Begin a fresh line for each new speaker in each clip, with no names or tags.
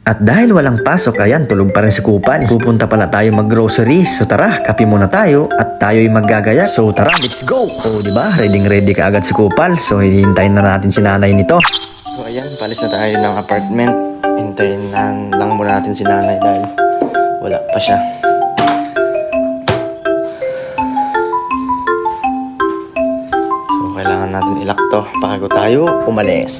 At dahil walang pasok, ayan, tulog pa rin si Kupal. Pupunta pala tayo mag-grocery. So tara, kape muna tayo at tayo'y maggagaya. So tara, let's go! O, di ba? Ready ready ka agad si Kupal. So hihintayin na natin si nanay nito. So ayan, palis na tayo ng apartment. Hintayin na lang muna natin si nanay dahil wala pa siya. So kailangan natin ilak to bago tayo umalis.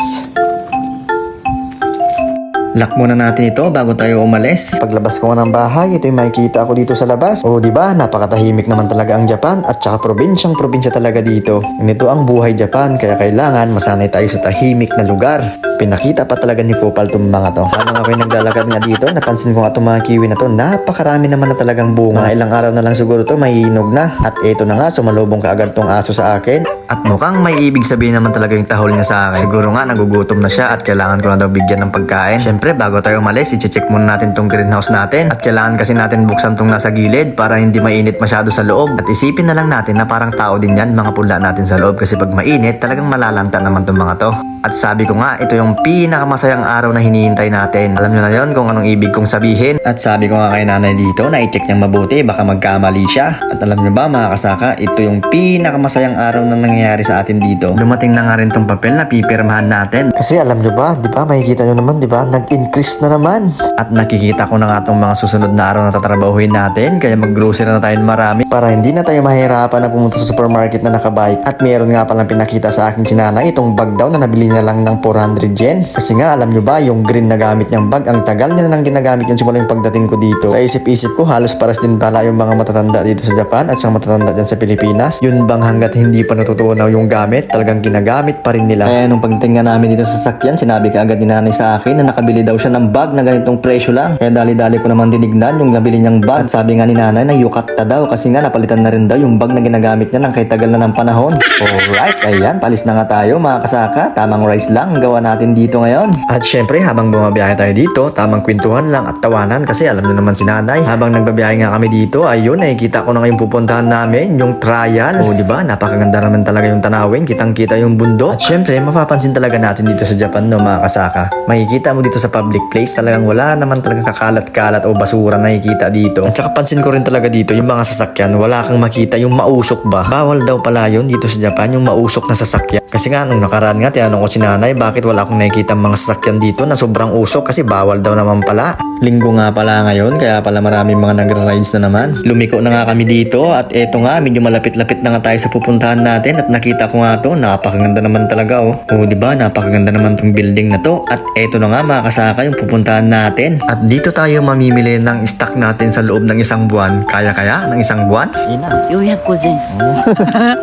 Lock muna natin ito bago tayo umalis. Paglabas ko ng bahay, ito yung makikita ko dito sa labas. O di ba, napakatahimik naman talaga ang Japan at saka probinsyang probinsya talaga dito. Ganito ang buhay Japan kaya kailangan masanay tayo sa tahimik na lugar. Pinakita pa talaga ni Kupal itong mga to. Habang ako'y naglalakad nga dito, napansin ko nga itong mga kiwi na to, napakarami naman na talagang bunga. Mga ilang araw na lang siguro to, mahihinog na. At ito na nga, sumalubong kaagad tong aso sa akin. At mukhang may ibig sabihin naman talaga yung tahol niya sa akin. Siguro nga nagugutom na siya at kailangan ko na daw bigyan ng pagkain. Syempre, bago tayo umalis, i-check muna natin tong greenhouse natin. At kailangan kasi natin buksan tong nasa gilid para hindi mainit masyado sa loob. At isipin na lang natin na parang tao din yan, mga pula natin sa loob. Kasi pag mainit, talagang malalanta naman tong mga to. At sabi ko nga, ito yung pinakamasayang araw na hinihintay natin. Alam nyo na yon kung anong ibig kong sabihin. At sabi ko nga kay nanay dito na i-check niyang mabuti, baka magkamali siya. At alam nyo ba mga kasaka, ito yung pinakamasayang araw na nangyayari sa atin dito. Dumating na nga rin tong papel na pipirmahan natin. Kasi alam nyo ba, di ba, makikita nyo naman, di ba, nag-increase na naman. At nakikita ko na nga tong mga susunod na araw na tatrabahuhin natin, kaya mag-grocery na tayo marami. Para hindi na tayo mahirapan na pumunta sa supermarket na nakabike. At meron nga palang pinakita sa akin si nanay itong bag daw na nabili niya lang ng 400 yen. Kasi nga, alam nyo ba, yung green na gamit niyang bag, ang tagal niya nang ginagamit yun simula yung pagdating ko dito. Sa isip-isip ko, halos paras din pala yung mga matatanda dito sa Japan at sa matatanda dyan sa Pilipinas. Yun bang hanggat hindi pa natutunaw yung gamit, talagang ginagamit pa rin nila. Kaya nung pagdating nga namin dito sa sakyan, sinabi ka agad ni nanay sa akin na nakabili daw siya ng bag na ganitong presyo lang. Kaya dali-dali ko naman dinignan yung nabili niyang bag. At sabi nga ni nanay na yukata daw kasi nga napalitan na rin daw yung bag na ginagamit niya ng kay tagal na ng panahon. Alright, ayan, palis na nga tayo mga kasaka. Tamang rice lang ang gawa natin dito ngayon. At syempre, habang bumabiyahe tayo dito, tamang kwentuhan lang at tawanan kasi alam nyo naman si nanay. Habang nagbabiyahe nga kami dito, ayun, nakikita ko na ngayong pupuntahan namin, yung trial. O, di ba? Napakaganda naman talaga yung tanawin. Kitang-kita yung bundok. At syempre, mapapansin talaga natin dito sa Japan, no, mga kasaka. Makikita mo dito sa public place, talagang wala naman talagang kakalat-kalat o basura na nakikita dito. At saka pansin ko rin talaga dito, yung mga sasakyan, wala kang makita yung mausok ba. Bawal daw pala yun dito sa Japan, yung mausok na sasakyan. Kasi nga, nung nakaraan nga, tinanong ko si nanay, bakit wala akong nakikita mga sasakyan dito na sobrang usok kasi bawal daw naman pala. Linggo nga pala ngayon, kaya pala maraming mga nagra-rides na naman. Lumiko na nga kami dito at eto nga, medyo malapit-lapit na nga tayo sa pupuntahan natin at nakita ko nga to, napakaganda naman talaga oh. Oo, di ba? Napakaganda naman tong building na to at eto na nga mga kasaka yung pupuntahan natin. At dito tayo mamimili ng stock natin sa loob ng isang buwan. Kaya kaya ng isang buwan? Ina.
450円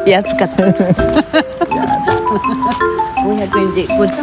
安かった500円でこれ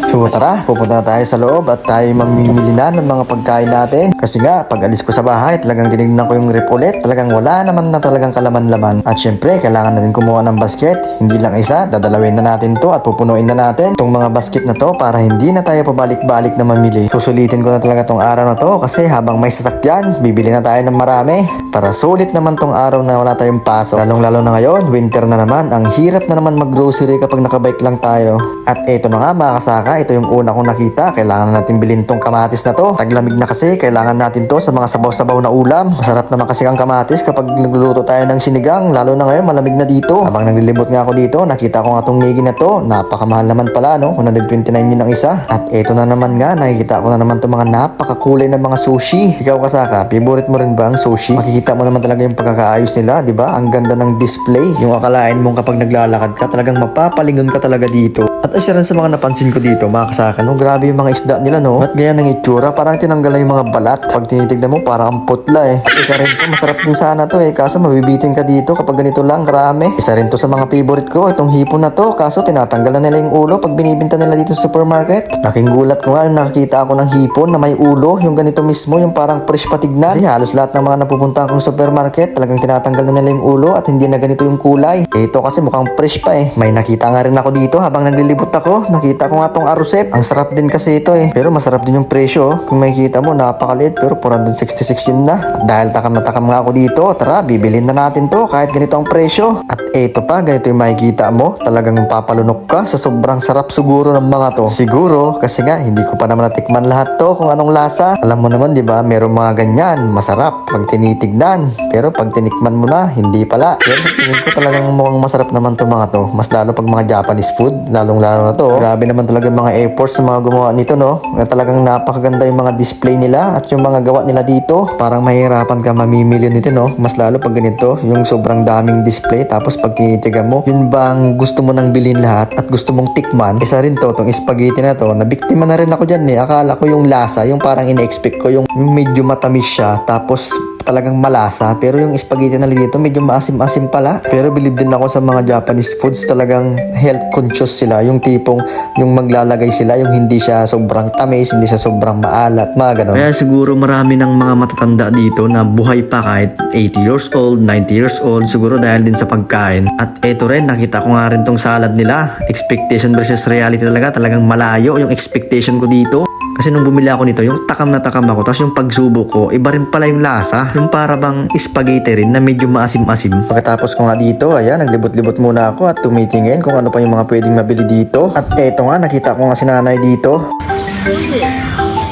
So tara, pupunta na tayo sa loob at tayo mamimili na ng mga pagkain natin. Kasi nga, pag alis ko sa bahay, talagang tinignan ko yung rep ulit. Talagang wala naman na talagang kalaman-laman. At syempre, kailangan natin kumuha ng basket. Hindi lang isa, dadalawin na natin to at pupunuin na natin itong mga basket na to para hindi na tayo pabalik-balik na mamili. Susulitin ko na talaga tong araw na to kasi habang may sasakyan, bibili na tayo ng marami. Para sulit naman tong araw na wala tayong pasok. Lalong-lalo na ngayon, winter na naman. Ang hirap na naman mag-grocery kapag nakabike lang tayo. At eto na nga mga kasaka, ito yung una kong nakita. Kailangan na natin bilhin tong kamatis na to. Taglamig na kasi, kailangan natin to sa mga sabaw-sabaw na ulam. Masarap naman kasi ang kamatis kapag nagluluto tayo ng sinigang. Lalo na ngayon, malamig na dito. Habang naglilibot nga ako dito, nakita ko nga tong nigi na to. Napakamahal naman pala, no? 129 yun ang isa. At eto na naman nga, nakikita ko na naman tong mga napakakulay na mga sushi. Ikaw kasaka, favorite mo rin ba ang sushi? Makikita mo naman talaga yung pagkakaayos nila, di ba? Ang ganda ng display. Yung akalain mong kapag naglalakad ka, talagang mapapalingon ka talaga dito. At isa rin sa mga napansin ko dito, mga kasaka, no? Grabe yung mga isda nila, no? At ganyan ang itsura, parang tinanggal na yung mga balat. Pag tinitignan mo, parang ang putla eh. At isa rin to, masarap din sana to eh. Kaso mabibitin ka dito kapag ganito lang, karami. Isa rin to sa mga favorite ko, itong hipon na to. Kaso tinatanggal na nila yung ulo pag binibinta nila dito sa supermarket. Laking gulat ko nga yung nakakita ako ng hipon na may ulo, yung ganito mismo, yung parang fresh patignan. Kasi halos lahat ng mga napupunta akong supermarket, talagang tinatanggal na nila yung ulo at hindi na ganito yung kulay. Ito kasi mukhang fresh pa eh. May nakita nga rin ako dito habang naglilibot naglibot ako, nakita ko nga tong arusep. Ang sarap din kasi ito eh. Pero masarap din yung presyo. oh. Kung makikita mo, napakaliit pero 466 yun na. At dahil takam na takam nga ako dito, tara, bibilin na natin to kahit ganito ang presyo. At eto pa, ganito yung makikita mo. Talagang papalunok ka sa sobrang sarap siguro ng mga to. Siguro, kasi nga, hindi ko pa naman natikman lahat to kung anong lasa. Alam mo naman, di ba, meron mga ganyan, masarap pag tinitignan. Pero pag tinikman mo na, hindi pala. Pero sa tingin ko talagang mukhang masarap naman to mga to. Mas lalo pag mga Japanese food, lalong lalo na to. Grabe naman talaga yung mga efforts sa mga gumawa nito, no? Na talagang napakaganda yung mga display nila at yung mga gawa nila dito. Parang mahirapan ka mamimili nito, no? Mas lalo pag ganito, yung sobrang daming display. Tapos pag tinitigan mo, yun bang gusto mo nang bilhin lahat at gusto mong tikman? Isa rin to, tong spaghetti na to. Nabiktima na rin ako dyan eh. Akala ko yung lasa, yung parang ina-expect ko, yung medyo matamis siya. Tapos talagang malasa. Pero yung spaghetti na dito medyo maasim-asim pala. Pero believe din ako sa mga Japanese foods talagang health conscious sila. Yung tipong yung maglalagay sila yung hindi siya sobrang tamis hindi siya sobrang maalat mga ganun kaya siguro marami ng mga matatanda dito na buhay pa kahit 80 years old 90 years old siguro dahil din sa pagkain. At eto rin nakita ko nga rin tong salad nila. Expectation versus reality talaga talagang malayo yung expectation ko dito kasi nung bumili ako nito, yung takam na takam ako, tapos yung pagsubok ko, iba rin pala yung lasa. Yung para bang spaghetti rin na medyo maasim-asim. Pagkatapos ko nga dito, ayan, naglibot-libot muna ako at tumitingin kung ano pa yung mga pwedeng mabili dito. At eto nga, nakita ko nga si nanay dito.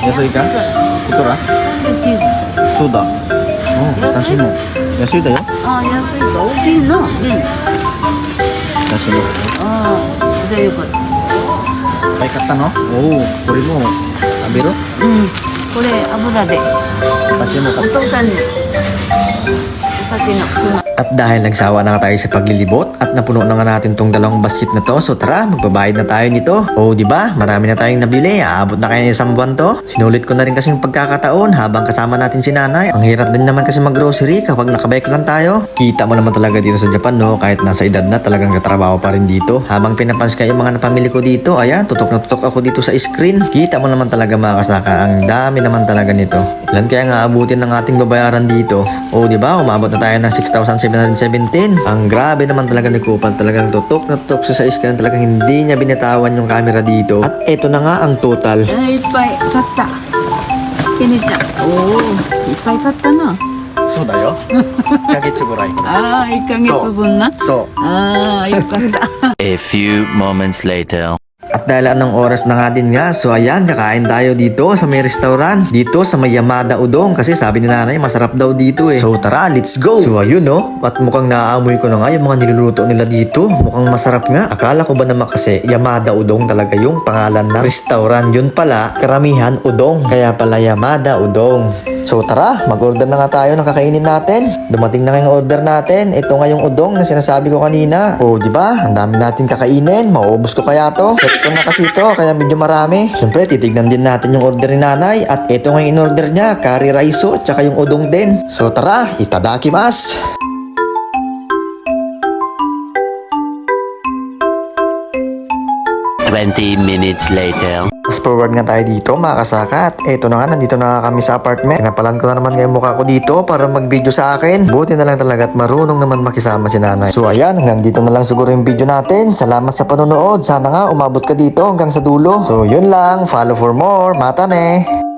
Yasoy ka? Ito ra?
390
そうだ。うん、私も。安いだよ。
ああ安いか大きいなね
私も。
ああじゃあよかった
いっぱい買ったのおお、これも 食べる？
うん。これ油で。お父さんにお酒のつま
At dahil nagsawa na nga tayo sa paglilibot at napuno na nga natin tong dalawang basket na to, so tara, magbabayad na tayo nito. O di ba? Marami na tayong nabili. Aabot na kaya ng isang buwan to. Sinulit ko na rin kasi yung pagkakataon habang kasama natin si nanay. Ang hirap din naman kasi mag-grocery kapag nakabike lang tayo. Kita mo naman talaga dito sa Japan, no? Kahit nasa edad na, talagang katrabaho pa rin dito. Habang pinapansin ko yung mga napamili ko dito, ayan, tutok na tutok ako dito sa screen. Kita mo naman talaga mga kasaka, ang dami naman talaga nito. Ilan kaya nga abutin ng ating babayaran dito? O di ba? Umabot na tayo ng 717. Ang grabe naman talaga ni Kupal. Talagang tutok na tutok sa 6 kaya talagang hindi niya binitawan yung camera dito. At eto na nga ang total. Eh, Ay, pay, kata.
Kinita. Oo, oh, pay, kata na. So
dayo? Kagetsugurai.
Ah, kagetsugurai na? So. Ah, yukata.
A few moments later.
At dahil anong oras na nga din nga, so ayan, kakain tayo dito sa may restaurant. Dito sa may Yamada Udong kasi sabi ni nanay masarap daw dito eh. So tara, let's go! So ayun no, at mukhang naaamoy ko na nga yung mga niluluto nila dito. Mukhang masarap nga. Akala ko ba naman kasi Yamada Udong talaga yung pangalan ng restaurant. Yun pala, karamihan udong. Kaya pala Yamada Udong. So tara, mag-order na nga tayo ng kakainin natin. Dumating na nga yung order natin. Ito nga yung udong na sinasabi ko kanina. O, di ba? Ang dami natin kakainin. Mauubos ko kaya to? Set ko na kasi to, kaya medyo marami. Siyempre, titignan din natin yung order ni nanay. At ito nga yung in-order niya, curry raiso, tsaka yung udong din. So tara, itadakimasu!
20 minutes later.
Fast forward nga tayo dito mga kasaka at eto na nga nandito na kami sa apartment. Pinapalan ko na naman ngayon mukha ko dito para mag-video sa akin. Buti na lang talaga at marunong naman makisama si nanay. So ayan, hanggang dito na lang siguro yung video natin. Salamat sa panonood. Sana nga umabot ka dito hanggang sa dulo. So yun lang, follow for more. Mata ne!